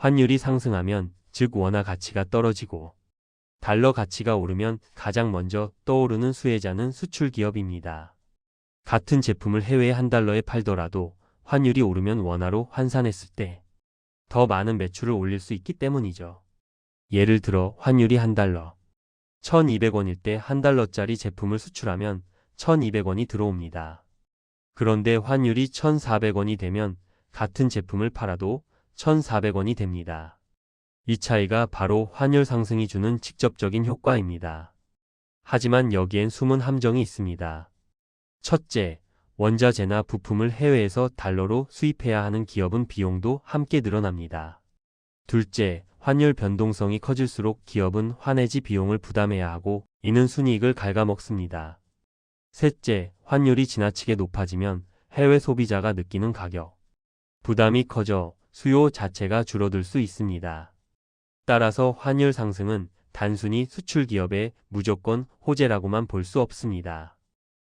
환율이 상승하면 즉 원화 가치가 떨어지고 달러 가치가 오르면 가장 먼저 떠오르는 수혜자는 수출 기업입니다. 같은 제품을 해외에 한 달러에 팔더라도 환율이 오르면 원화로 환산했을 때 더 많은 매출을 올릴 수 있기 때문이죠. 예를 들어 환율이 한 달러, 1200원일 때 한 달러짜리 제품을 수출하면 1200원이 들어옵니다. 그런데 환율이 1400원이 되면 같은 제품을 팔아도 1400원이 됩니다. 이 차이가 바로 환율 상승이 주는 직접적인 효과입니다. 하지만 여기엔 숨은 함정이 있습니다. 첫째, 원자재나 부품을 해외에서 달러로 수입해야 하는 기업은 비용도 함께 늘어납니다. 둘째, 환율 변동성이 커질수록 기업은 환해지 비용을 부담해야 하고 이는 순이익을 갉아먹습니다. 셋째, 환율이 지나치게 높아지면 해외 소비자가 느끼는 가격 부담이 커져 수요 자체가 줄어들 수 있습니다. 따라서 환율 상승은 단순히 수출 기업의 무조건 호재라고만 볼 수 없습니다.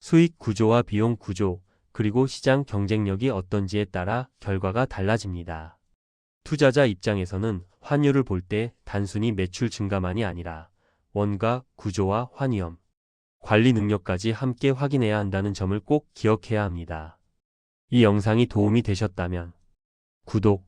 수익 구조와 비용 구조, 그리고 시장 경쟁력이 어떤지에 따라 결과가 달라집니다. 투자자 입장에서는 환율을 볼 때 단순히 매출 증가만이 아니라 원가, 구조와 환위험, 관리 능력까지 함께 확인해야 한다는 점을 꼭 기억해야 합니다. 이 영상이 도움이 되셨다면 구독,